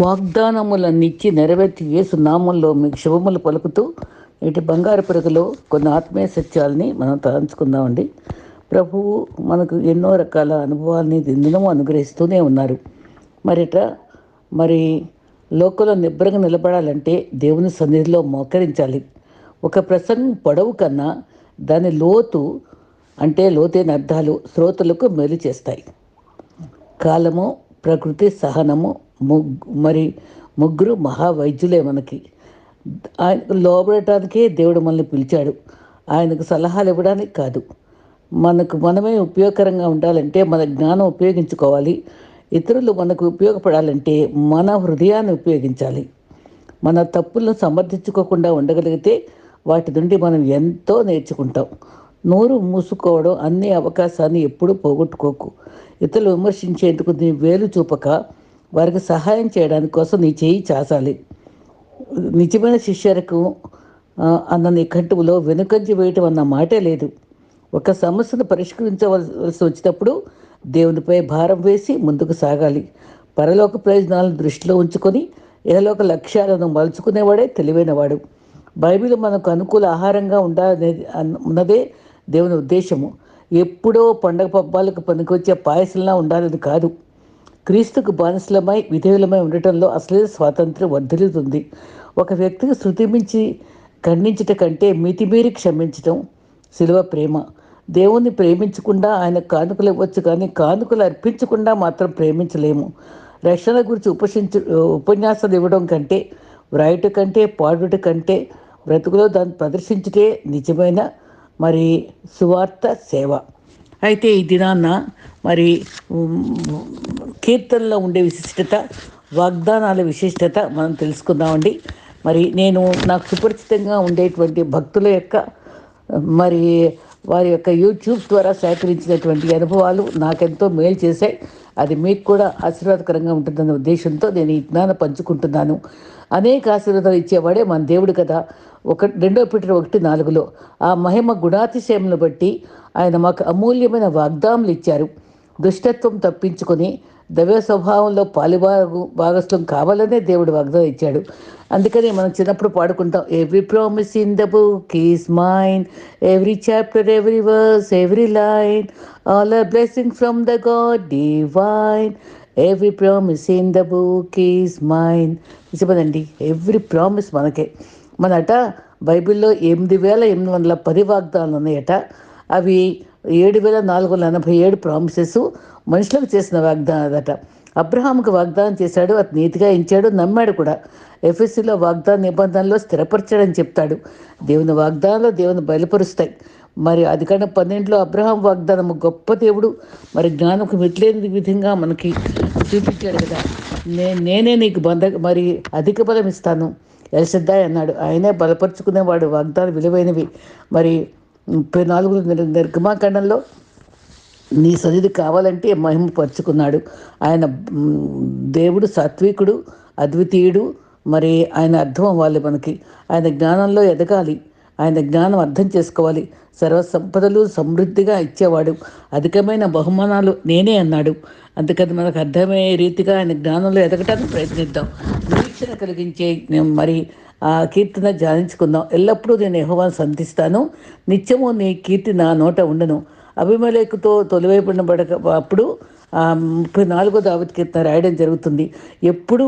వాగ్దానములన్నిచ్చి నెరవేర్చి యేసు నామంలో మీకు శుభములు పలుకుతూ ఇటు బంగారు పెరుగులో కొన్ని ఆత్మీయ సత్యాలని మనం తలంచుకుందామండి. ప్రభువు మనకు ఎన్నో రకాల అనుభవాల్ని దినము అనుగ్రహిస్తూనే ఉన్నారు. మరిట మరి లోకంలో నిబ్బరంగా నిలబడాలంటే దేవుని సన్నిధిలో మోకరించాలి. ఒక ప్రసంగం పొడవు కన్నా దాని లోతు అంటే లోతైన అర్థాలు శ్రోతలకు మేలు చేస్తాయి. కాలము ప్రకృతి సహనము మరి ముగ్గురు మహావైద్యులే మనకి. ఆయనకు లోబడటానికే దేవుడు మనల్ని పిలిచాడు. ఆయనకు సలహాలు ఇవ్వడానికి కాదు. మనకు మనమే ఉపయోగకరంగా ఉండాలంటే మన జ్ఞానం ఉపయోగించుకోవాలి. ఇతరులు మనకు ఉపయోగపడాలంటే మన హృదయాన్ని ఉపయోగించాలి. మన తప్పులను సమర్థించుకోకుండా ఉండగలిగితే వాటి నుండి మనం ఎంతో నేర్చుకుంటాం. నోరు మూసుకోవడం అన్ని అవకాశాన్ని ఎప్పుడూ పోగొట్టుకోకు. ఇతరులు విమర్శించేందుకు నీ వేలు చూపక. వారికి సహాయం చేయడానికి కోసం నీ చేయి చాచాలి. నిజమైన శిష్యులకు అన్న నీ కంటువులో వెనుకంచి వేయటం అన్న మాటే లేదు. ఒక సమస్యను పరిష్కరించవలసి వచ్చినప్పుడు దేవునిపై భారం వేసి ముందుకు సాగాలి. పరలోక ప్రయోజనాలను దృష్టిలో ఉంచుకొని ఇహలోక లక్ష్యాలను మలుచుకునేవాడే తెలివైనవాడు. బైబిల్ మనకు అనుకూల ఆహారంగా ఉండాలనేది ఉన్నదే దేవుని ఉద్దేశము. ఎప్పుడో పండగ పబ్బాలకు పనికొచ్చే పాయసంలా ఉండాలని కాదు. క్రీస్తుకు బానిసలమై విధేయులమై ఉండటంలో అసలే స్వాతంత్ర్యం వర్ధిల్లుతుంది. ఒక వ్యక్తికి శృతి మించి ఖండించట కంటే మితిమీరి క్షమించటం శిలువ ప్రేమ. దేవుణ్ణి ప్రేమించకుండా ఆయన కానుకలు ఇవ్వచ్చు కానీ కానుకలు అర్పించకుండా మాత్రం ప్రేమించలేము. రక్షణ గురించి ఉపశించు ఉపన్యాసాలు ఇవ్వడం కంటే వ్రాయుట కంటే పాడుట కంటే బ్రతుకులో దాన్ని ప్రదర్శించుటే నిజమైన మరి సువార్త సేవ. అయితే ఈ దినాన్న మరి కీర్తనలో ఉండే విశిష్టత వాగ్దానాల విశిష్టత మనం తెలుసుకుందామండి. మరి నేను నాకు సుపరిచితంగా ఉండేటువంటి భక్తుల యొక్క మరి వారి యొక్క యూట్యూబ్ ద్వారా సేకరించినటువంటి అనుభవాలు నాకెంతో మేలు చేశాయి. అది మీకు కూడా ఆశీర్వాదకరంగా ఉంటుందన్న ఉద్దేశంతో నేను ఈ జ్ఞానం పంచుకుంటున్నాను. అనేక ఆశీర్వాదాలు ఇచ్చేవాడే మన దేవుడు కదా. ఒక రెండో పీటర్ ఒకటి నాలుగులో ఆ మహిమ గుణాతిశయమును బట్టి ఆయన మాకు అమూల్యమైన వాగ్దాములు ఇచ్చారు. దుష్టత్వం తప్పించుకొని దైవ స్వభావంలో పాలిభాగు భాగస్థం కావాలనే దేవుడు వాగ్దానం ఇచ్చాడు. అందుకని మనం చిన్నప్పుడు పాడుకుంటాం every promise in the book is mine every chapter every verse every line all are blessing from the god divine every promise in the book is mine నిజమదండి every promise మనకే. మనట బైబిల్లో ఎనిమిది వేల ఎనిమిది వందల పది వాగ్దానాలు ఉన్నాయట అవి ఏడు వేల నాలుగు వందల ఎనభై ఏడు ప్రామిసెస్ మనుషులకు చేసిన వాగ్దానాలట. అబ్రహాంకు వాగ్దానం చేశాడు అతను నీతిగా ఇచ్చాడు నమ్మాడు కూడా. ఎఫ్ఎస్సిలో వాగ్దాన నిబంధనలో స్థిరపరచాడని చెప్తాడు. దేవుని వాగ్దానాలు దేవుని బయలుపరుస్తాయి. మరి అది కన్నా పన్నెండులో అబ్రహాం వాగ్దానం గొప్ప దేవుడు. మరి జ్ఞానంకు మిట్లేని విధంగా మనకి చూపించాడు కదా. నే నేనే నీకు బంధ మరి అధిక బలం ఇస్తాను. ఎల్సద్దాయ్ అన్నాడు. ఆయనే బలపరుచుకునేవాడు. వాగ్దానం విలువైనవి. మరి ముప్పై నాలుగు నిర్- నిర్గమాకాండంలో నీ సన్నిధి కావాలంటే మహిమ పరుచుకున్నాడు. ఆయన దేవుడు సాత్వికుడు అద్వితీయుడు. మరి ఆయన అర్థం అవ్వాలి మనకి. ఆయన జ్ఞానంలో ఎదగాలి. ఆయన జ్ఞానం అర్థం చేసుకోవాలి. సర్వ సంపదలు సమృద్ధిగా ఇచ్చేవాడు. అధికమైన బహుమానాలు నేనే అన్నాడు. అందుకని మనకు అర్థమయ్యే రీతిగా ఆయన జ్ఞానంలో ఎదగటానికి ప్రయత్నిద్దాం. నిరీక్షణ కలిగించే మరి కీర్తన ధ్యానించుకుందాం. ఎల్లప్పుడూ నేను యెహోవాను సంతిస్తాను నిత్యము నీ కీర్తి నా నోట ఉండను. అభిమలేకుతో తొలివైపడినబడక అప్పుడు ముప్పై నాలుగో దావత్ కీర్తన రాయడం జరుగుతుంది. ఎప్పుడు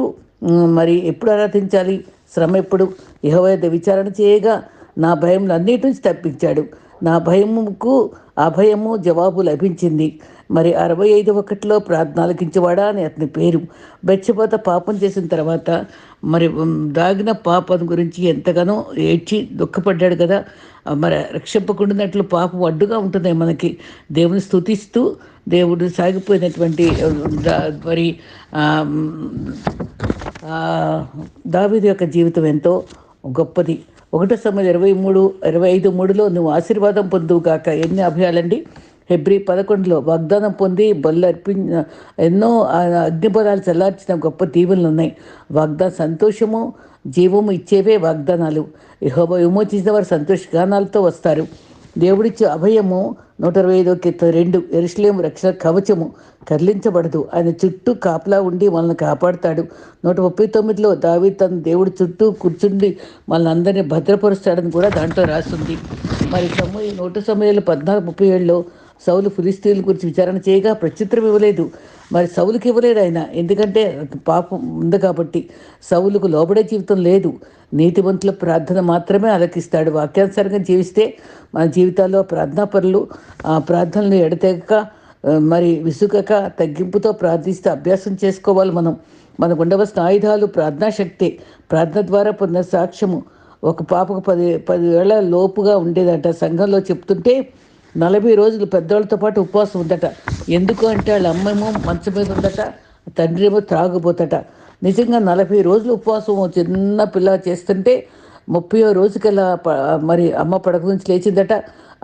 మరి ఎప్పుడు ఆరాధించాలి? శ్రమ ఎప్పుడు? యెహోవా విచారణ చేయగా నా భయంలో అన్నిటి నుంచి తప్పించాడు. నా భయముకు అభయము జవాబు లభించింది. మరి అరవై ఐదు ఒకటిలో ప్రార్థన అని అతని పేరు బెచ్చబోత పాపం చేసిన తర్వాత మరి దాగిన పాపం గురించి ఎంతగానో ఏడ్చి దుఃఖపడ్డాడు కదా. మరి రక్షింపకుండానట్లు పాపం అడ్డుగా ఉంటుంది మనకి. దేవుని స్తుతిస్తూ దేవుడు సాగిపోయినటువంటి మరి ఆ, దావీదు యొక్క జీవితం ఎంతో గొప్పది. ఒకటో సమయం ఇరవై మూడు ఇరవై ఐదు మూడులో నువ్వు ఆశీర్వాదం పొందువు కాక ఎన్ని అభయాలండి? హెబ్రి పదకొండులో వాగ్దానం పొంది బళ్ళు అర్పి ఎన్నో అగ్నిపదాలు చల్లార్చిన గొప్ప దీవులు ఉన్నాయి. వాగ్దా సంతోషము జీవము ఇచ్చేవే వాగ్దానాలు. యెహోవా విమోచించిన వారు సంతోషగానాలతో వస్తారు. దేవుడిచ్చే అభయము నూట ఇరవై ఐదో కీర్తన రెండు ఎరుసలేము రక్షణ కవచము కదిలించబడదు. ఆయన చుట్టూ కాపలా ఉండి మనల్ని కాపాడుతాడు. నూట ముప్పై తొమ్మిదిలో దావి తన దేవుడి చుట్టూ కూర్చుండి మనల్ని అందరినీ భద్రపరుస్తాడని కూడా దాంట్లో రాస్తుంది మరి సమయ నూట సమయాలు పద్నాలుగు ముప్పై ఏడులో సౌలు ఫిలిస్తీన్ల గురించి విచారణ చేయగా ప్రత్యుత్తరం ఇవ్వలేదు. మరి సౌలుకి ఇవ్వలేదు ఆయన. ఎందుకంటే పాపం ఉంది కాబట్టి సౌలుకు లోబడే జీవితం లేదు. నీతివంతుల ప్రార్థన మాత్రమే అలకిస్తాడు వాక్యానుసారంగా జీవిస్తే మన జీవితాల్లో ప్రార్థనా పనులు ఆ ప్రార్థనలు ఎడతెగక మరి విసుగక తగ్గింపుతో ప్రార్థిస్తే అభ్యాసం చేసుకోవాలి మనం. మనకు ఉండవలసిన ఆయుధాలు ప్రార్థనా శక్తి ప్రార్థన ద్వారా పొందిన సాక్ష్యము. ఒక పాపకు పది పదివేల లోపుగా ఉండేదట. సంఘంలో చెప్తుంటే నలభై రోజులు పెద్దవాళ్ళతో పాటు ఉపవాసం ఉందట. ఎందుకు అంటే వాళ్ళ అమ్మేమో మంచం మీద ఉందట తండ్రి ఏమో త్రాగుపోతట నిజంగా నలభై రోజులు ఉపవాసం చిన్న పిల్ల చేస్తుంటే ముప్పై రోజుకల్లా మరి అమ్మ పడక నుంచి లేచిందట.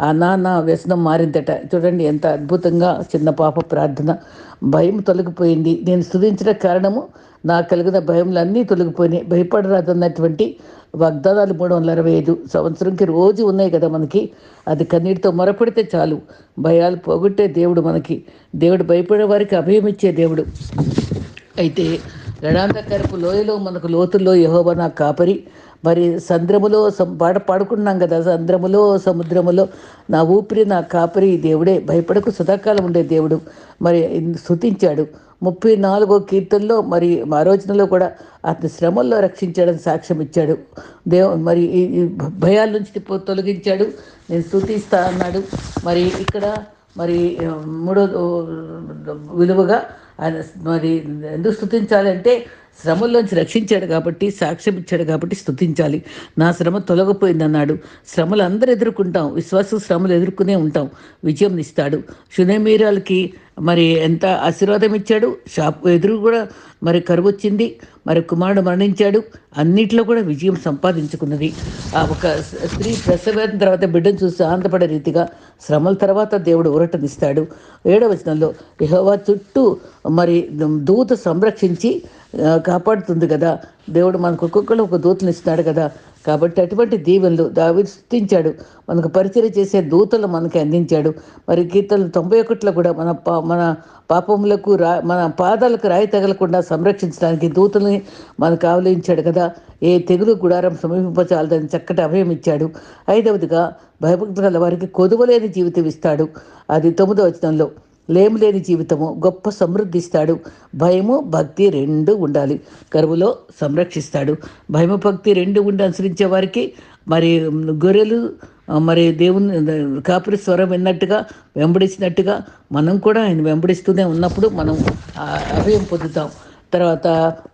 ఆ నాన్న వ్యసనం మారిందట. చూడండి ఎంత అద్భుతంగా చిన్న పాప ప్రార్థన. భయం తొలగిపోయింది. నేను స్థుతించిన కారణము నాకు కలిగిన భయములన్నీ తొలగిపోయినాయి. భయపడరాదన్నటువంటి వాగ్దానాలు మూడు వందల అరవై ఐదు సంవత్సరంకి రోజు ఉన్నాయి కదా మనకి. అది కన్నీటితో మొరపెడితే చాలు. భయాలు పోగొట్టే దేవుడు మనకి. దేవుడు భయపడే వారికి అభయం ఇచ్చే దేవుడు. అయితే గడాంధకరపు లోయలో మనకు లోతుల్లో యహోవ నా కాపరి. మరి సంద్రములో సం పాట పాడుకున్నాం కదా సంద్రములో సముద్రములో. నా ఊపిరి నా కాపరి దేవుడే భయపడకు సదాకాలం ఉండే దేవుడు. మరి స్థుతించాడు ముప్పై నాలుగో కీర్తనలో మరి ఆలోచనలో కూడా అతని శ్రమల్లో రక్షించాడని సాక్ష్యం ఇచ్చాడు. దేవు మరి ఈ భయాల నుంచి తొలగించాడు. నేను స్థుతిస్తా అన్నాడు. మరి ఇక్కడ మరి మూడో విలువగా ఆయన మరి ఎందుకు స్థుతించాలంటే శ్రమల్లోంచి రక్షించాడు కాబట్టి సాక్ష్యం ఇచ్చాడు కాబట్టి స్థుతించాలి నా శ్రమ తొలగిపోయింది అన్నాడు. శ్రమలు అందరూ ఎదుర్కొంటాం. విశ్వాస శ్రమలు ఎదుర్కొనే ఉంటాం. విజయం ఇస్తాడు. శునేమీరాలకి మరి ఎంత ఆశీర్వాదం ఇచ్చాడు? షాప్ ఎదురు కూడా మరి కరువు వచ్చింది మరి కుమారుడు మరణించాడు. అన్నిట్లో కూడా విజయం సంపాదించుకున్నది. ఆ ఒక స్త్రీ ప్రసవం తర్వాత బిడ్డను చూసి ఆనందపడే రీతిగా శ్రమల తర్వాత దేవుడు ఊరటనిస్తాడు. ఏడవచనంలో యహోవా చుట్టూ మరి దూత సంరక్షించి కాపాడుతుంది కదా. దేవుడు మనకు ఒక్కొక్కరు ఒక దూతలు ఇస్తున్నాడు కదా. కాబట్టి అటువంటి దీవెనలు దావి స్థుతించాడు మనకు పరిచయం చేసే దూతలు మనకి అందించాడు. మరి కీర్తనలు తొంభై ఒకటిలో కూడా మన పా మన పాపములకు రా మన పాదాలకు రాయి తగలకుండా సంరక్షించడానికి దూతల్ని మనకు ఆవలించాడు కదా. ఏ తెగులు గుడారం సమీపింపచాలదని చక్కటి అభయం ఇచ్చాడు. ఐదవదిగా భయభక్తులు గల వారికి కొదువలేని జీవితం ఇస్తాడు. అది తొమ్మిదో వచనంలో. లేము లేని జీవితము గొప్ప సమృద్ధి ఇస్తాడు భయము భక్తి రెండు ఉండాలి. కరువులో సంరక్షిస్తాడు. భయము భక్తి రెండు ఉండి అనుసరించే వారికి మరి గొర్రెలు మరి దేవుని కాపురి స్వరం విన్నట్టుగా వెంబడించినట్టుగా మనం కూడా ఆయన వెంబడిస్తూనే ఉన్నప్పుడు మనం అభయం పొందుతాం. తర్వాత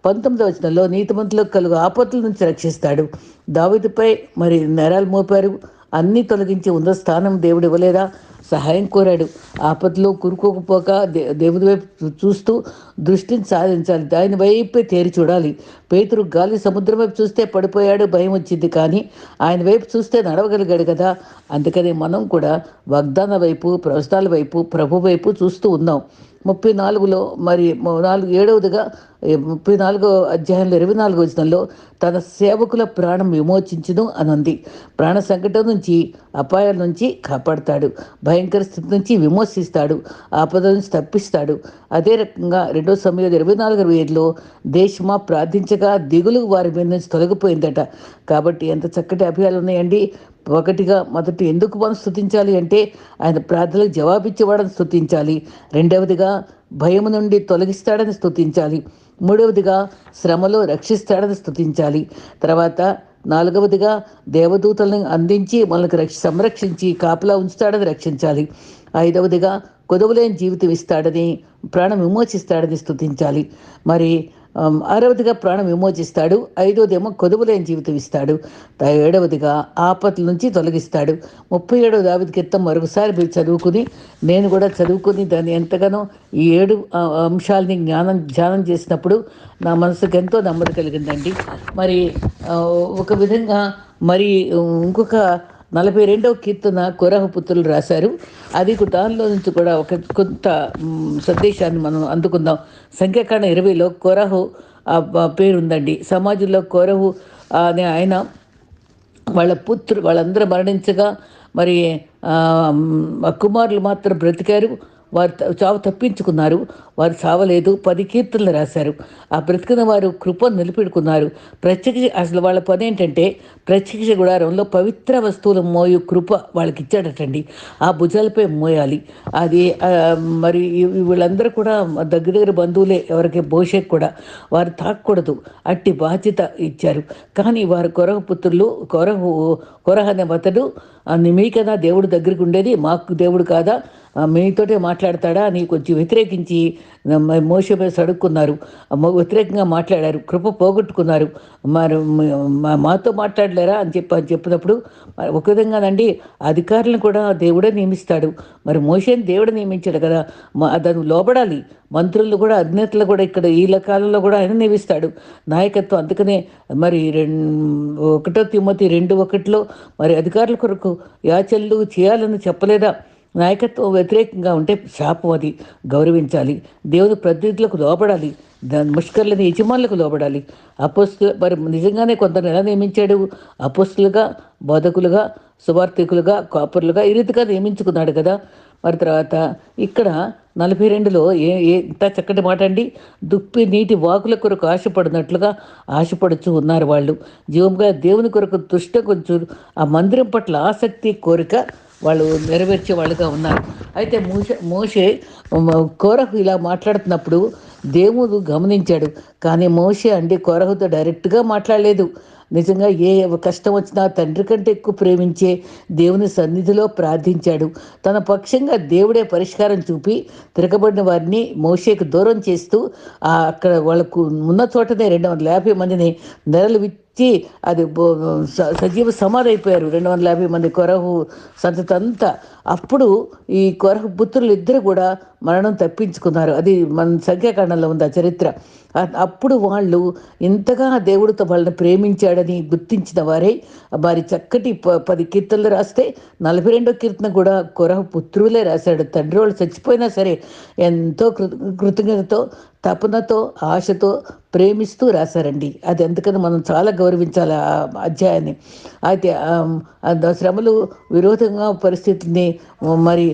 పంతొమ్మిదవ వచనంలో నీతిమంతులకు కలుగు ఆపత్తుల నుంచి రక్షిస్తాడు. దావిదిపై మరి నేరాలు మోపారు. అన్నీ తొలగించి ఉన్న స్థానం దేవుడు ఇవ్వలేదా? సహాయం కోరాడు. ఆపదలో కురుకోకపోక దే దేవుడి వైపు చూస్తూ దృష్టిని సాధించాలి. దాని వైపే తేరి చూడాలి. పేతురు గాలి సముద్రం వైపు చూస్తే పడిపోయాడు భయం వచ్చింది. కానీ ఆయన వైపు చూస్తే నడవగలిగాడు కదా. అందుకని మనం కూడా వాగ్దాన వైపు ప్రవచనాల వైపు ప్రభు వైపు చూస్తూ ఉన్నాం. ముప్పై నాలుగులో మరి నాలుగు ఏడవదిగా ముప్పై నాలుగో అధ్యాయంలో ఇరవై నాలుగో వచనంలో తన సేవకుల ప్రాణం విమోచించును అనంది. ప్రాణ సంకటం నుంచి అపాయాల నుంచి కాపాడుతాడు. భయంకర స్థితి నుంచి విమోచిస్తాడు. ఆపద నుంచి తప్పిస్తాడు. అదే రకంగా రెండో సమయంలో ఇరవై నాలుగు ఇరవై ఐదులో దేశమా చక్కగా దిగులు వారి మీద నుంచి తొలగిపోయిందట. కాబట్టి ఎంత చక్కటి అభయాలు ఉన్నాయండి. ఒకటిగా మొదటి ఎందుకు మనం స్థుతించాలి అంటే ఆయన ప్రార్థనలకు జవాబిచ్చేవాడని స్థుతించాలి రెండవదిగా భయం నుండి తొలగిస్తాడని స్థుతించాలి మూడవదిగా శ్రమలో రక్షిస్తాడని స్థుతించాలి తర్వాత నాలుగవదిగా దేవదూతలను అందించి మనకు రక్ష సంరక్షించి కాపలా ఉంచుతాడని రక్షించాలి. ఐదవదిగా కొదవలేని జీవితం ఇస్తాడని ప్రాణం విమోచిస్తాడని స్థుతించాలి మరి ఆరవదిగా ప్రాణం విమోచిస్తాడు ఐదవదేమో కొదువులేని జీవితం ఇస్తాడు ఏడవదిగా ఆపత్ల నుంచి తొలగిస్తాడు ముప్పై ఏడవ దావిది క్రితం మరొకసారి మీరు చదువుకుని నేను కూడా చదువుకుని దాన్ని ఎంతగానో ఈ ఏడు అంశాలని జ్ఞానం ధ్యానం చేసినప్పుడు నా మనసుకు ఎంతో నెమ్మది కలిగిందండి. మరి ఒక విధంగా మరి ఇంకొక నలభై రెండవ కీర్తన కొరహ పుత్రులు రాశారు. అది దానిలో నుంచి కూడా ఒక కొంత సందేశాన్ని మనం అందుకుందాం. సంఖ్యాకాండ ఇరవైలో కొరహు పేరుందండి పేరు ఉందండి సమాజంలో కొరహు అనే ఆయన వాళ్ళ పుత్రు వాళ్ళందరూ మరణించగా మరి కుమారులు మాత్రం బ్రతికారు. వారు చావు తప్పించుకున్నారు. వారు చావలేదు. పది కీర్తనలు రాశారు. ఆ బ్రతికిన వారు కృప నిలిపెడుకున్నారు. ప్రత్యక్ష అసలు వాళ్ళ పని ఏంటంటే ప్రత్యక్ష గుడారంలో పవిత్ర వస్తువులు మోయు కృప వాళ్ళకి ఇచ్చాడటండి ఆ భుజాలపై మోయాలి. అది మరి వీళ్ళందరూ కూడా దగ్గర దగ్గర బంధువులే ఎవరికి భోషేక్ కూడా. వారు తాకూడదు. అట్టి బాధ్యత ఇచ్చారు. కానీ వారు కొరహ పుత్రులు కొరహు కొరహ అనే అతడు మీకదా దేవుడు దగ్గరికి ఉండేది మాకు దేవుడు కాదా మీతోటే మాట్లాడతాడా? అని కొంచెం వ్యతిరేకించి మోసపేసి అడుక్కున్నారు సడుక్కున్నారు. వ్యతిరేకంగా మాట్లాడారు. కృప పోగొట్టుకున్నారు. మరి మాతో మాట్లాడలేరా అని చెప్పి అని చెప్పినప్పుడు ఒక విధంగానండి అధికారులను కూడా దేవుడే నియమిస్తాడు. మరి మోసేని దేవుడే నియమించాడు కదా. దాన్ని లోబడాలి. మంత్రులు కూడా అధినేతలు కూడా ఇక్కడ ఈ కాలంలో కూడా ఆయన నియమిస్తాడు. నాయకత్వం అందుకనే మరి రెండు ఒకటో తిమ్మతి రెండు ఒకటిలో మరి అధికారుల కొరకు యాచల్లు చేయాలని చెప్పలేదా? నాయకత్వం వ్యతిరేకంగా ఉంటే శాపం అది. గౌరవించాలి. దేవుని ప్రతినిధులకు లోపడాలి దాని ముష్కర్లని యజమానులకు లోపడాలి అపోస్తులు మరి నిజంగానే కొందరు ఎలా నియమించాడు? అపోస్తులుగా బోధకులుగా సువార్థికులుగా కాపర్లుగా ఈ రీతిగా నియమించుకున్నాడు కదా. మరి తర్వాత ఇక్కడ నలభై రెండులో ఏ ఎంత చక్కటి మాట అండి. దుప్పి నీటి వాకుల కొరకు ఆశపడినట్లుగా ఆశపడుచు ఉన్నారు వాళ్ళు. జీవంగా దేవుని కొరకు దుష్ట కొంచెం ఆ మందిరం పట్ల ఆసక్తి కోరిక వాళ్ళు నెరవేర్చే వాళ్ళుగా ఉన్నారు. అయితే మోషే మోషే కోరహు ఇలా మాట్లాడుతున్నప్పుడు దేవుడు గమనించాడు. కానీ మోషే అండి కోరహుతో డైరెక్ట్గా మాట్లాడలేదు. నిజంగా ఏ కష్టం వచ్చినా తండ్రి కంటే ఎక్కువ ప్రేమించే దేవుని సన్నిధిలో ప్రార్థించాడు. తన పక్షంగా దేవుడే పరిష్కారం చూపి తిరగబడిన వారిని మోషేకు దూరం చేస్తూ అక్కడ వాళ్ళకు ఉన్న చోటనే రెండు వందల యాభై మందిని నెరలు చి అది సజీవ సమాధైపోయారు రెండు వందల యాభై మంది కొరహు సంతతంతా. అప్పుడు ఈ కొరహు పుత్రులు ఇద్దరు కూడా మరణం తప్పించుకున్నారు. అది మన సంఖ్యాకాండంలో ఉంది ఆ చరిత్ర. అప్పుడు వాళ్ళు ఇంతగా దేవుడితో వాళ్ళని ప్రేమించాడని గుర్తించిన వారే వారి చక్కటి ప పది కీర్తనలు రాస్తే నలభై రెండో కీర్తన కూడా కొరహ పుత్రులే రాశాడు. తండ్రి వాళ్ళు చచ్చిపోయినా సరే ఎంతో కృతజ్ఞతతో తపనతో ఆశతో ప్రేమిస్తూ రాశారండి. అది ఎందుకని మనం చాలా గౌరవించాలి ఆ అధ్యాయాన్ని. అయితే శ్రమలు విరోధంగా పరిస్థితిని మరి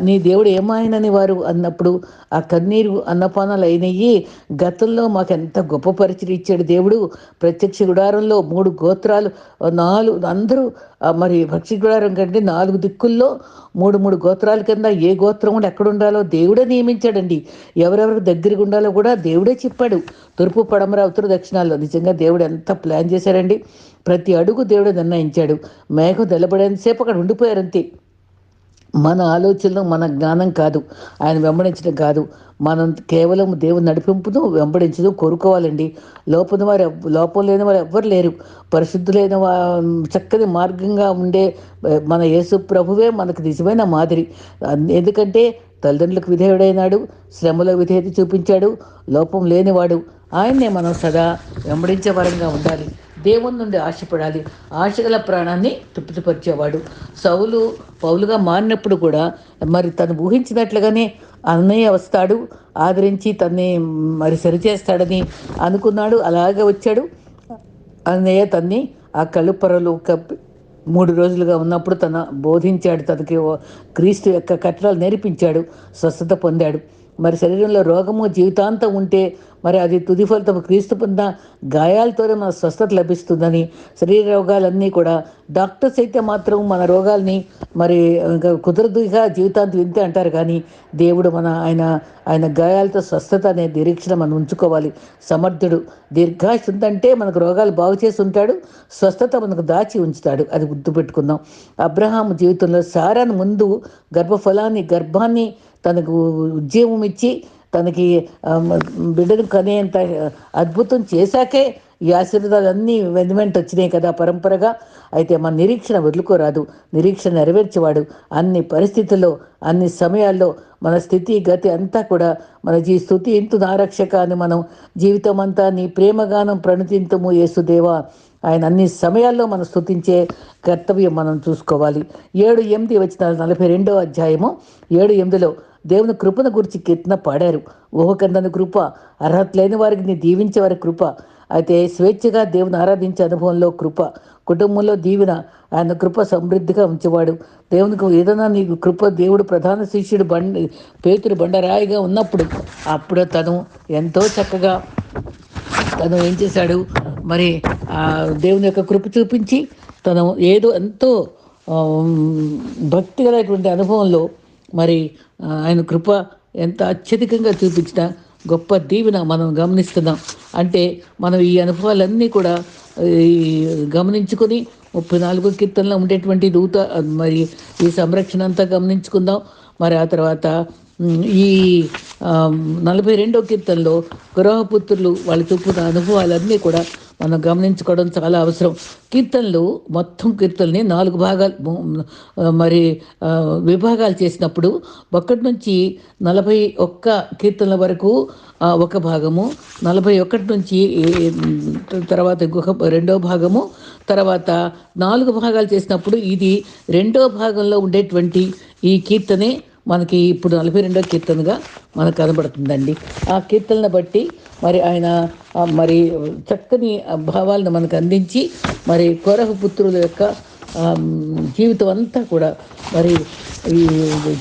నీ దేవుడు ఏమాయనని వారు అన్నప్పుడు ఆ కన్నీరు అన్నపానాలు అయినవి గతంలో మాకు ఎంత గొప్ప పరిచయం ఇచ్చాడు దేవుడు. ప్రత్యక్ష గుడారంలో మూడు గోత్రాలు నాలుగు అందరూ మరి పక్షి గుడారం కంటే నాలుగు దిక్కుల్లో మూడు మూడు గోత్రాల కింద ఏ గోత్రం కూడా ఎక్కడ ఉండాలో దేవుడే నియమించాడండి. ఎవరెవరికి దగ్గరగా ఉండాలో కూడా దేవుడే చెప్పాడు. తూర్పు పడమర ఉత్తర దక్షిణాల్లో నిజంగా దేవుడు ఎంత ప్లాన్ చేశారండి. ప్రతి అడుగు దేవుడు నిర్ణయించాడు. మేఘం తెల్లబడేంతసేపు అక్కడ ఉండిపోయారంతే మన ఆలోచనలు మన జ్ఞానం కాదు. ఆయన వెంబడించడం కాదు. మనం కేవలం దేవుని నడిపింపును వెంబడించదు కోరుకోవాలండి. లోపల వారు లోపం లేని వారు ఎవ్వరు లేరు. పరిశుద్ధులైన చక్కని మార్గంగా ఉండే మన యేసు ప్రభువే మనకు నిజమైన మాదిరి. ఎందుకంటే తల్లిదండ్రులకు విధేయుడైనాడు శ్రమలో విధేయత చూపించాడు లోపం లేనివాడు. ఆయన్నే మనం సదా వెంబడించే వరంగా ఉండాలి. దేవుని నుండి ఆశపడాలి. ఆశగల ప్రాణాన్ని తృప్తిపరిచేవాడు. సౌలు పౌలుగా మారినప్పుడు కూడా మరి తను ఊహించినట్లుగానే అన్నయ్య వస్తాడు. ఆదరించి తన్ని మరి సరిచేస్తాడని అనుకున్నాడు. అలాగే వచ్చాడు. అన్నయ్య తన్ని ఆ కలుపరలో కప్పి మూడు రోజులుగా ఉన్నప్పుడు తన బోధించాడు. తనకి క్రీస్తు యొక్క కట్టడాలు నేర్పించాడు. స్వస్థత పొందాడు. మరి శరీరంలో రోగము జీవితాంతం ఉంటే మరి అది తుది ఫలితం క్రీస్తు పొందిన గాయాలతోనే మన స్వస్థత లభిస్తుందని శరీర రోగాలన్నీ కూడా. డాక్టర్స్ అయితే మాత్రం మన రోగాల్ని మరి కుదరదుగా జీవితాంతం వింతే అంటారు కానీ దేవుడు మన ఆయన ఆయన గాయాలతో స్వస్థత అనే నిరీక్షణ మనం ఉంచుకోవాలి. సమర్థుడు దీర్ఘాయుష్ ఉందంటే మనకు రోగాలు బాగు చేసి ఉంటాడు స్వస్థత మనకు దాచి ఉంచుతాడు. అది గుర్తుపెట్టుకుందాం. అబ్రహాం జీవితంలో సారాన్ని ముందు గర్భఫలాన్ని గర్భాన్ని తనకు ఉద్యమం ఇచ్చి తనకి బిడ్డను కనేంత అద్భుతం చేశాకే ఈ ఆశీర్వాదాలన్నీ వెంటమెంట్ వచ్చినాయి కదా పరంపరగా. అయితే మన నిరీక్షణ వదులుకోరాదు. నిరీక్షణ నెరవేర్చేవాడు అన్ని పరిస్థితుల్లో అన్ని సమయాల్లో మన స్థితి గతి అంతా కూడా మన జీ స్థుతి ఇంతు నారక్షక అని మనం జీవితం అంతా నీ ప్రేమగానం ప్రణతింతము యేసుదేవా. ఆయన అన్ని సమయాల్లో మనం స్థుతించే కర్తవ్యం మనం చూసుకోవాలి. ఏడు ఎనిమిది వచ్చిన నలభై రెండో అధ్యాయము. ఏడు ఎనిమిదిలో దేవుని కృపను గురించి కీర్తన పాడారు. ఊహకందని కృప అర్హత లేని వారికి నీ దీవించే వారి కృప. అయితే స్వేచ్ఛగా దేవుని ఆరాధించే అనుభవంలో కృప కుటుంబంలో దీవెన ఆయన కృప సమృద్ధిగా ఉంచేవాడు. దేవునికి ఏదైనా నీకు కృప దేవుడు ప్రధాన శిష్యుడు బండి పేతుడు బండరాయిగా ఉన్నప్పుడు అప్పుడు తను ఎంతో చక్కగా తను ఏం చేశాడు? మరి ఆ దేవుని యొక్క కృప చూపించి తను ఏదో ఎంతో ఆ, భక్తి గలటువంటి అనుభవంలో మరి ఆయన కృప ఎంత అత్యధికంగా చూపించిన గొప్ప దీవెన మనం గమనిస్తున్నాం. అంటే మనం ఈ అనుభవాలన్నీ కూడా ఈ గమనించుకొని ముప్పై నాలుగు కీర్తనలో ఉండేటువంటి దూత మరి ఈ సంరక్షణ అంతా గమనించుకుందాం. మరి ఆ తర్వాత ఈ నలభై రెండో కీర్తనలో గృహపుత్రులు వాళ్ళు చూపుతున్న అనుభవాలన్నీ కూడా మనం గమనించుకోవడం చాలా అవసరం. కీర్తనలు మొత్తం కీర్తనని నాలుగు భాగాలు మరి విభాగాలు చేసినప్పుడు ఒకటి నుంచి నలభై ఒక్క కీర్తనల వరకు ఒక భాగము నలభై ఒకటి నుంచి తర్వాత ఇంకొక రెండో భాగము తర్వాత నాలుగు భాగాలు చేసినప్పుడు ఇది రెండో భాగంలో ఉండేటువంటి ఈ కీర్తనే మనకి ఇప్పుడు నలభై రెండో కీర్తనగా మనకు కనబడుతుందండి. ఆ కీర్తనను బట్టి మరి ఆయన మరి చక్కని భావాలను మనకు అందించి మరి కొరహు పుత్రుల యొక్క జీవితం అంతా కూడా మరి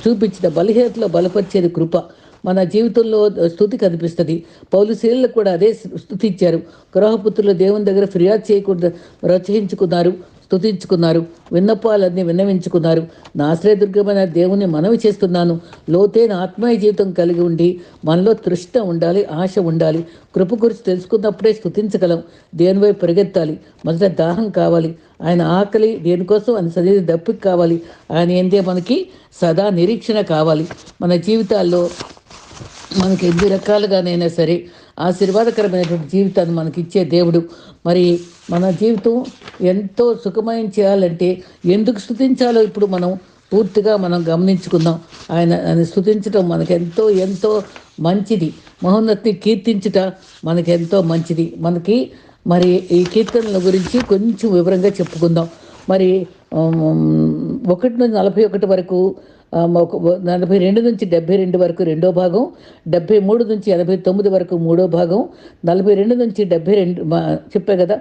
చూపించిన బలహీనతలో బలపరిచేది కృప మన జీవితంలో స్థుతి కనిపిస్తుంది. పౌలుశీలకు కూడా అదే స్థుతి ఇచ్చారు గృహపుత్రులు దేవుని దగ్గర ఫిర్యాదు చేయకుండా రచయించుకున్నారు స్తుతించుకున్నారు. విన్నపాలన్నీ విన్నవించుకున్నారు. నాశ్రయదుర్గమైన దేవుని మనవి చేస్తున్నాను. లోతైన ఆత్మీయ జీవితం కలిగి ఉండి మనలో తృష్ణ ఉండాలి ఆశ ఉండాలి. కృప గురించి తెలుసుకున్నప్పుడే స్తుతించగలం. దేనివై పరిగెత్తాలి? మొదట దాహం కావాలి. ఆయన ఆకలి దేనికోసం ఆయన సన్నిధి దప్పిక కావాలి. ఆయన ఏందే మనకి సదా నిరీక్షణ కావాలి. మన జీవితాల్లో మనకి ఎన్ని రకాలుగానైనా సరే ఆశీర్వాదకరమైనటువంటి జీవితాన్ని మనకి ఇచ్చే దేవుడు. మరి మన జీవితం ఎంతో సుఖమయం చేయాలంటే ఎందుకు స్థుతించాలో ఇప్పుడు మనం పూర్తిగా మనం గమనించుకుందాం. ఆయన ఆయన స్థుతించడం మనకు ఎంతో ఎంతో మంచిది. మహోన్నతిని కీర్తించుట మనకెంతో మంచిది. మనకి మరి ఈ కీర్తనల గురించి కొంచెం వివరంగా చెప్పుకుందాం. మరి ఒకటి నుంచి నలభై ఒకటి వరకు నలభై రెండు నుంచి డెబ్బై రెండు వరకు రెండో భాగం డెబ్బై మూడు నుంచి ఎనభై తొమ్మిది వరకు మూడో భాగం నలభై రెండు నుంచి డెబ్బై రెండు చెప్పే కదా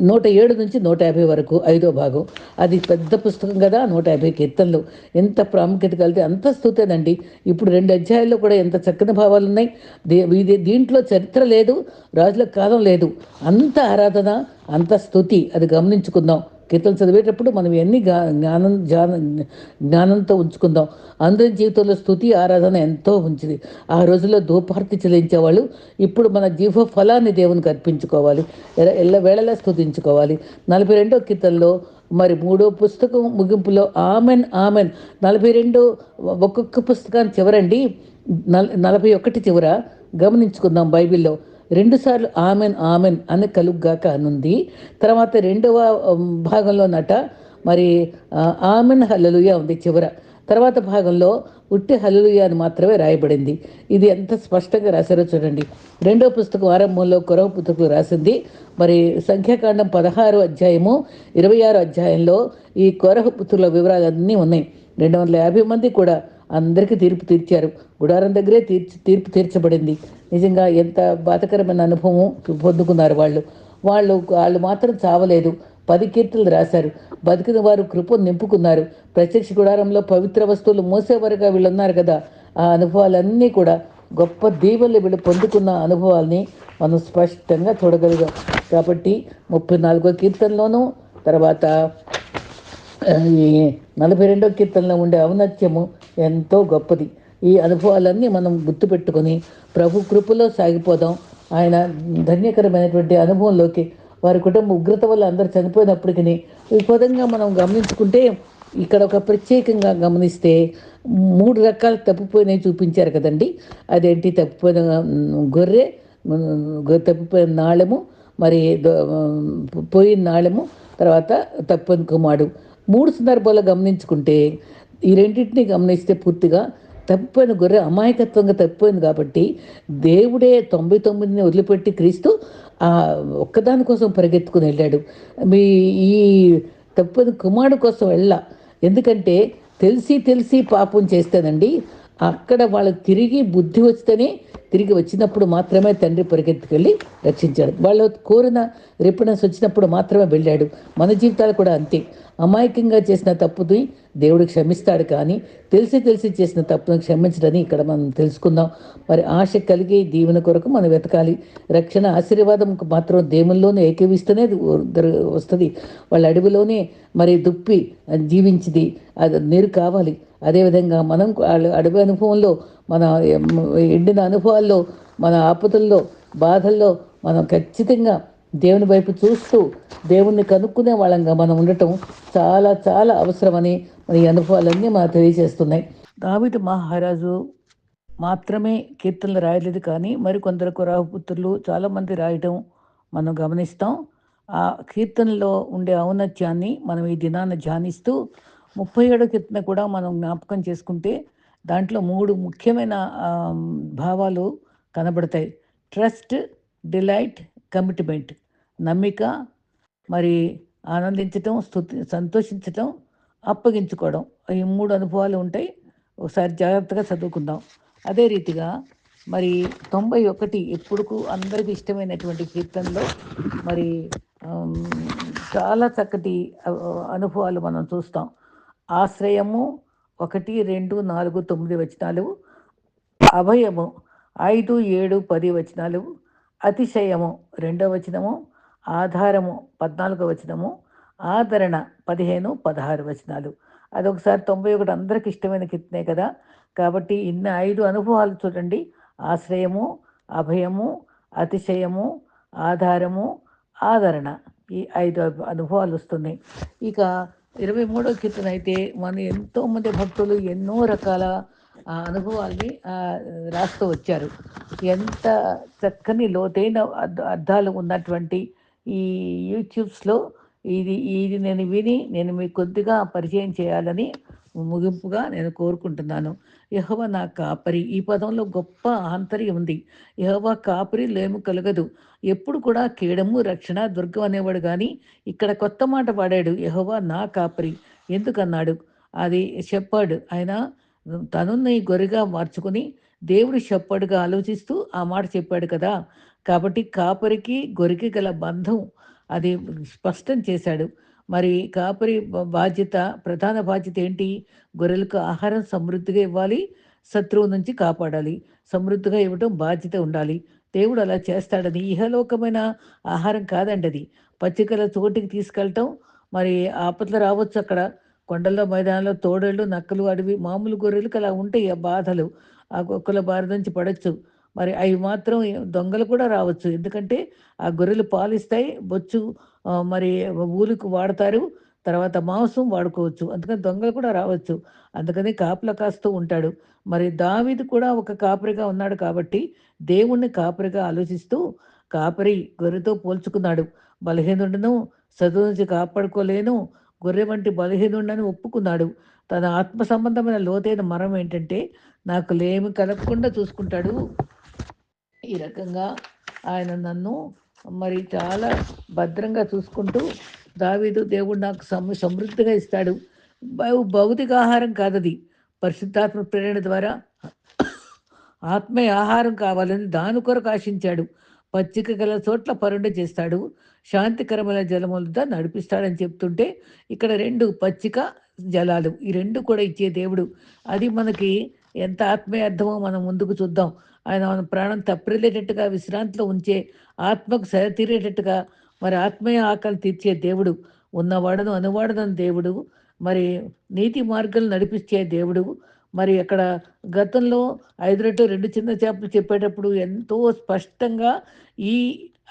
నూట ఏడు నుంచి నూట యాభై వరకు ఐదో భాగం. అది పెద్ద పుస్తకం కదా నూట యాభై కీర్తనలు. ఎంత ప్రాముఖ్యత కలిగితే అంత స్థూతేనండి. ఇప్పుడు రెండు అధ్యాయాల్లో కూడా ఎంత చక్కని భావాలు ఉన్నాయి. దీ- ఇది దీంట్లో చరిత్ర లేదు రాజుల కాలం లేదు. అంత ఆరాధన అంత స్థుతి అది గమనించుకుందాం. కీర్తన చదివేటప్పుడు మనం ఎన్ని జ్ఞానం జ్ఞానం జ్ఞాన జ్ఞానంతో ఉంచుకుందాం. అందరి జీవితంలో స్థుతి ఆరాధన ఎంతో ఉంచింది ఆ రోజుల్లో ధూపార్తి చెల్లించేవాళ్ళు ఇప్పుడు మన జీవ ఫలాన్ని దేవునికి అర్పించుకోవాలి. ఎల్ల- వేళలా స్థుతించుకోవాలి. నలభై రెండో కీర్తనలో మరి మూడో పుస్తకం ముగింపులో ఆమెన్ ఆమెన్. నలభై రెండు ఒక్కొక్క పుస్తకాన్ని చివరండి. నలభై ఒకటి చివర గమనించుకుందాం బైబిల్లో. రెండుసార్లు ఆమెన్ ఆమెన్ అని కలుగ్గాక అనుంది. తర్వాత రెండవ భాగంలో నట మరి ఆమెన్ హల్లలుయ ఉంది చివర. తర్వాత భాగంలో ఉట్టి హల్లలుయ అని మాత్రమే రాయబడింది. ఇది ఎంత స్పష్టంగా రాశారో చూడండి. రెండో పుస్తకం ఆరంభంలో కొరవ పుస్తకం రాసింది. మరి సంఖ్యాకాండం పదహారు అధ్యాయము ఇరవై ఆరు అధ్యాయంలో ఈ కొరహ పుత్రుల వివరాలన్నీ ఉన్నాయి. రెండు వందల యాభై మంది కూడా అందరికీ తీర్పు తీర్చారు. గుడారం దగ్గరే తీర్చి తీర్పు తీర్చబడింది. నిజంగా ఎంత బాధకరమైన అనుభవం పొందుకున్నారు వాళ్ళు. వాళ్ళు వాళ్ళు మాత్రం చావలేదు. పది కీర్తులు రాశారు. బతికిన వారు కృప నింపుకున్నారు. ప్రత్యక్ష గుడారంలో పవిత్ర వస్తువులు మోసేవారుగా వీళ్ళు ఉన్నారు కదా. ఆ అనుభవాలన్నీ కూడా గొప్ప దీవెనలు వీళ్ళు పొందుకున్న అనుభవాల్ని మనం స్పష్టంగా చూడగలిగాం కాబట్టి ముప్పై నాలుగో కీర్తనలోనూ తర్వాత ఈ నలభై రెండో కీర్తనలో ఉండే ఔన్నత్యము ఎంతో గొప్పది. ఈ అనుభవాలన్నీ మనం గుర్తుపెట్టుకొని ప్రభు కృపలో సాగిపోదాం. ఆయన ధన్యకరమైనటువంటి అనుభవంలోకి వారి కుటుంబ ఉగ్రత వల్ల అందరు చనిపోయినప్పటికీ ఈ మనం గమనించుకుంటే ఇక్కడ ఒక ప్రత్యేకంగా గమనిస్తే మూడు రకాల తప్పిపోయినవి చూపించారు కదండి. అదేంటి? తప్పిపోయిన గొర్రె తప్పిపోయిన నాళము మరి పోయిన నాళము తర్వాత తప్పిపోయిన కుమారుడు. మూడు సందర్భాల్లో గమనించుకుంటే ఈ రెండింటిని గమనిస్తే పూర్తిగా తప్పిపోయిన గొర్రె అమాయకత్వంగా తప్పిపోయింది కాబట్టి దేవుడే తొంభై తొమ్మిదిని వదిలిపెట్టి క్రీస్తు ఆ ఒక్కదాని కోసం పరిగెత్తుకుని వెళ్ళాడు. మీ ఈ తప్పిపోయిన కుమారుడు కోసం వెళ్ళా. ఎందుకంటే తెలిసి తెలిసి పాపం చేస్తానండి అక్కడ వాళ్ళకి తిరిగి బుద్ధి వస్తేనే తిరిగి వచ్చినప్పుడు మాత్రమే తండ్రి పరిగెత్తుకెళ్ళి రక్షించాడు. వాళ్ళు కోరిన రిపరెన్స్ వచ్చినప్పుడు మాత్రమే వెళ్ళాడు. మన జీవితాలు కూడా అంతే. అమాయకంగా చేసిన తప్పుని దేవుడు క్షమిస్తాడు కానీ తెలిసి తెలిసి చేసిన తప్పును క్షమించడని ఇక్కడ మనం తెలుసుకుందాం. మరి ఆశ కలిగి దీవెన కొరకు మనం వెతకాలి. రక్షణ ఆశీర్వాదం మాత్రం దేవుల్లోనే ఏకీవిస్తూనే వస్తుంది. వాళ్ళ అడవిలోనే మరి దుప్పి జీవించింది. అది నీరు కావాలి. అదేవిధంగా మనం అడవి అనుభవంలో మన ఎండిన అనుభవాల్లో మన ఆపదల్లో బాధల్లో మనం ఖచ్చితంగా దేవుని వైపు చూస్తూ దేవుణ్ణి కనుక్కునే వాళ్ళంగా మనం ఉండటం చాలా చాలా అవసరమని మన ఈ అనుభవాలన్నీ మనకు తెలియజేస్తున్నాయి. దావిత మహారాజు మాత్రమే కీర్తనలు రాయలేదు కానీ మరి కొందరు రాహుపుత్రులు చాలామంది రాయటం మనం గమనిస్తాం. ఆ కీర్తనలో ఉండే ఔన్నత్యాన్ని మనం ఈ దినాన్ని ధ్యానిస్తూ ముప్పై ఏడో కీర్తన కూడా మనం జ్ఞాపకం చేసుకుంటే దాంట్లో మూడు ముఖ్యమైన భావాలు కనబడతాయి. ట్రస్ట్ డిలైట్ కమిట్మెంట్ నమ్మిక మరి ఆనందించటం స్థుతి సంతోషించటం అప్పగించుకోవడం. ఈ మూడు అనుభవాలు ఉంటాయి. ఒకసారి జాగ్రత్తగా చదువుకుందాం. అదే రీతిగా మరి తొంభై ఒకటి ఎప్పుడుకు అందరికీ ఇష్టమైనటువంటి కీర్తనలో మరి చాలా చక్కటి అనుభవాలు మనం చూస్తాం. ఆశ్రయము ఒకటి రెండు నాలుగు తొమ్మిది వచనాలు. అభయము ఐదు ఏడు పది వచనాలు. అతిశయము రెండవ వచనము ఆధారము పద్నాలుగో వచనము ఆదరణ పదిహేను పదహారు వచనాలు. అదొకసారి తొంభై ఒకటి అందరికి ఇష్టమైన కీర్తనే కదా. కాబట్టి ఇన్ని ఐదు అనుభవాలు చూడండి. ఆశ్రయము అభయము అతిశయము ఆధారము ఆదరణ ఈ ఐదు అనుభవాలు వస్తున్నాయి. ఇక ఇరవై మూడో కీర్తన అయితే మన ఎంతోమంది భక్తులు ఎన్నో రకాల ఆ అనుభవాల్ని రాస్తూ వచ్చారు. ఎంత చక్కని లోతైన అర్థాలు ఉన్నటువంటి ఈ యూట్యూబ్స్లో ఇది ఇది నేను విని నేను మీకు కొద్దిగా పరిచయం చేయాలని ముగింపుగా నేను కోరుకుంటున్నాను. యహవ నా కాపరి. ఈ పదంలో గొప్ప ఆంతర్యం ఉంది. యహవ కాపరి లేము కలగదు. ఎప్పుడు కూడా కీడము రక్షణ దుర్గం అనేవాడు కానీ ఇక్కడ కొత్త మాట వాడాడు యహవ నా కాపరి. ఎందుకన్నాడు? అది చెప్పాడు. ఆయన తనుని గొరిగా మార్చుకుని దేవుడు చెప్పాడుగా ఆలోచిస్తూ ఆ మాట చెప్పాడు కదా. కాబట్టి కాపరికి గొరికి గల బంధం అది స్పష్టం చేశాడు. మరి కాపరి బాధ్యత ప్రధాన బాధ్యత ఏంటి? గొర్రెలకు ఆహారం సమృద్ధిగా ఇవ్వాలి శత్రువు నుంచి కాపాడాలి సమృద్ధిగా ఇవ్వటం బాధ్యత ఉండాలి. దేవుడు అలా చేస్తాడని ఇహలోకమైన ఆహారం కాదండి అది పచ్చికల చోటికి తీసుకెళ్ళటం మరి ఆపత్లు రావచ్చు అక్కడ. కొండల్లో మైదానంలో తోడేళ్ళు నక్కలు అడవి మామూలు గొర్రెలకు అలా ఉంటాయి ఆ బాధలు. ఆ కుక్కల బారి నుంచి పడచ్చు. మరి అవి మాత్రం దొంగలు కూడా రావచ్చు. ఎందుకంటే ఆ గొర్రెలు పాలిస్తాయి బొచ్చు మరి ఊరికి వాడతారు. తర్వాత మాంసం వాడుకోవచ్చు. అందుకని దొంగలు కూడా రావచ్చు. అందుకని కాపుల కాస్తూ ఉంటాడు. మరి దావిది కూడా ఒక కాపరిగా ఉన్నాడు కాబట్టి దేవుణ్ణి కాపరిగా ఆలోచిస్తూ కాపరి గొర్రెతో పోల్చుకున్నాడు. బలహీనుడును చదువు నుంచి కాపాడుకోలేను గొర్రె వంటి బలహీనుండని ఒప్పుకున్నాడు. తన ఆత్మ సంబంధమైన లోతైన మరం ఏంటంటే నాకు లేమి కలగకుండా చూసుకుంటాడు. ఈ రకంగా ఆయన నన్ను మరి చాలా భద్రంగా చూసుకుంటూ దావీదు దేవుడు నాకు సమ సమృద్ధిగా ఇస్తాడు. భౌతిక ఆహారం కాదది. పరిశుద్ధాత్మ ప్రేరణ ద్వారా ఆత్మీయ ఆహారం కావాలని దాని కొరకు ఆశించాడు. పచ్చిక గల చోట్ల పరుండ చేస్తాడు. శాంతికరమైన జలములతో నడిపిస్తాడని చెప్తుంటే ఇక్కడ రెండు పచ్చిక జలాలు ఈ రెండు కూడా ఇచ్చే దేవుడు. అది మనకి ఎంత ఆత్మీయ అర్థమో మనం ముందుకు చూద్దాం. ఆయన మన ప్రాణం తప్పిలేటట్టుగా విశ్రాంతిలో ఉంచే ఆత్మకు సరితీరేటట్టుగా మరి ఆత్మీయ ఆకలి తీర్చే దేవుడు ఉన్నవాడను అనువాడదని దేవుడు మరి నీతి మార్గాలు నడిపించే దేవుడు మరి అక్కడ గతంలో ఐదు రెట్టు రెండు చిన్న చేపలు చెప్పేటప్పుడు ఎంతో స్పష్టంగా ఈ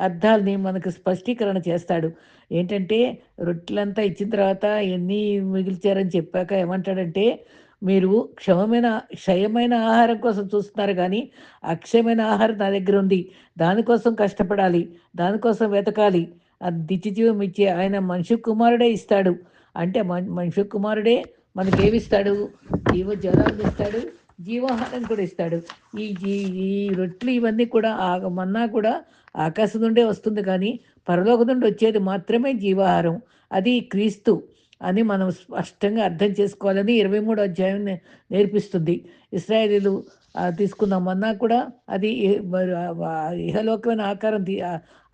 అర్థాలని మనకు స్పష్టీకరణ చేస్తాడు. ఏంటంటే రొట్టెలంతా ఇచ్చిన తర్వాత ఎన్ని మిగిల్చారని చెప్పాక ఏమంటాడంటే మీరు క్షమమైన క్షయమైన ఆహారం కోసం చూస్తున్నారు కానీ అక్షయమైన ఆహారం నా దగ్గర ఉంది. దానికోసం కష్టపడాలి. దానికోసం వెతకాలి. అది దిత్యజీవం ఇచ్చే ఆయన మనిషి కుమారుడే ఇస్తాడు. అంటే మనిషి కుమారుడే మనకేమిస్తాడు? జీవ జ్వరాలు ఇస్తాడు జీవాహారం కూడా ఇస్తాడు. ఈ ఈ రొట్టెలు ఇవన్నీ కూడా మన్నా కూడా ఆకాశం నుండే వస్తుంది కానీ పరలోక నుండి వచ్చేది మాత్రమే జీవాహారం. అది క్రీస్తు అని మనం స్పష్టంగా అర్థం చేసుకోవాలని ఇరవై మూడు అధ్యాయం నేర్పిస్తుంది. ఇస్రాయేలీలు తీసుకుందామన్నా కూడా అది ఇహలోకమైన ఆకారం తీ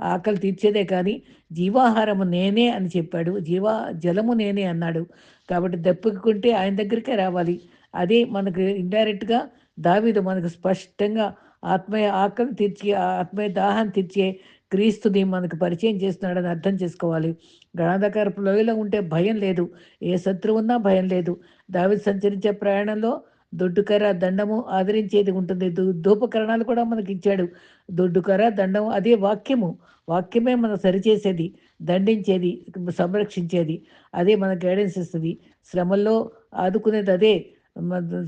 ఆకలి తీర్చేదే కానీ జీవాహారము నేనే అని చెప్పాడు. జీవా జలము నేనే అన్నాడు. కాబట్టి దప్పుకుంటే ఆయన దగ్గరికే రావాలి. అదే మనకు ఇండైరెక్ట్గా దావీదు మనకు స్పష్టంగా ఆత్మీయ ఆకలి తీర్చి ఆ ఆత్మీయ దాహాన్ని తీర్చే క్రీస్తుని మనకు పరిచయం చేస్తున్నాడని అర్థం చేసుకోవాలి. గణాధకారపు లోయలో ఉంటే భయం లేదు. ఏ శత్రువు ఉన్నా భయం లేదు. దావి సంచరించే ప్రయాణంలో దొడ్డుకర్ర దండము ఆదరించేది ఉంటుంది. ధూ ధూపకరణాలు కూడా మనకి ఇచ్చాడు. దొడ్డుకర్ర దండము అదే వాక్యము. వాక్యమే మన సరిచేసేది దండించేది సంరక్షించేది. అదే మన గైడెన్స్ ఇస్తుంది. శ్రమల్లో ఆదుకునేది అదే.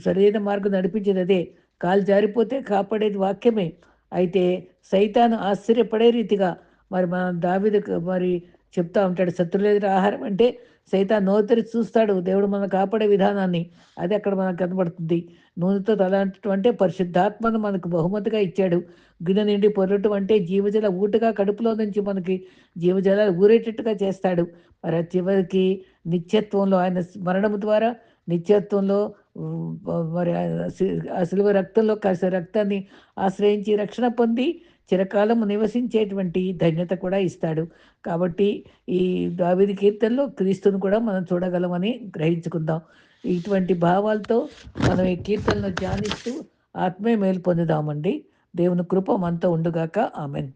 సరైన మార్గం నడిపించేది అదే. కాలు జారిపోతే కాపాడేది వాక్యమే. అయితే సైతాను ఆశ్చర్యపడే రీతిగా మరి మన దావిద మరి చెప్తా ఉంటాడు శత్రులేదురు ఆహారం అంటే సైతాన్ నోతరి చూస్తాడు. దేవుడు మనం కాపాడే విధానాన్ని. అది అక్కడ మనకు కనబడుతుంది. నూనెతో తలాంటం అంటే పరిశుద్ధాత్మను మనకు బహుమతిగా ఇచ్చాడు. గిన్నె నిండి పొరటం అంటే జీవజల ఊటగా కడుపులో నుంచి మనకి జీవజలాలు ఊరేటట్టుగా చేస్తాడు. మరి చివరికి నిత్యత్వంలో ఆయన మరణం ద్వారా నిత్యత్వంలో మరి ఆ సిలువ రక్తంలో కలిసే రక్తాన్ని ఆశ్రయించి రక్షణ పొంది చిరకాలము నివసించేటువంటి ధన్యత కూడా ఇస్తాడు. కాబట్టి ఈ దావిది కీర్తనలో క్రీస్తుని కూడా మనం చూడగలమని గ్రహించుకుందాం. ఇటువంటి భావాలతో మనం ఈ కీర్తనను ధ్యానిస్తూ ఆత్మీయ మేలు పొందుదామండి. దేవుని కృప మనతో ఉండుగాక. ఆమెన్.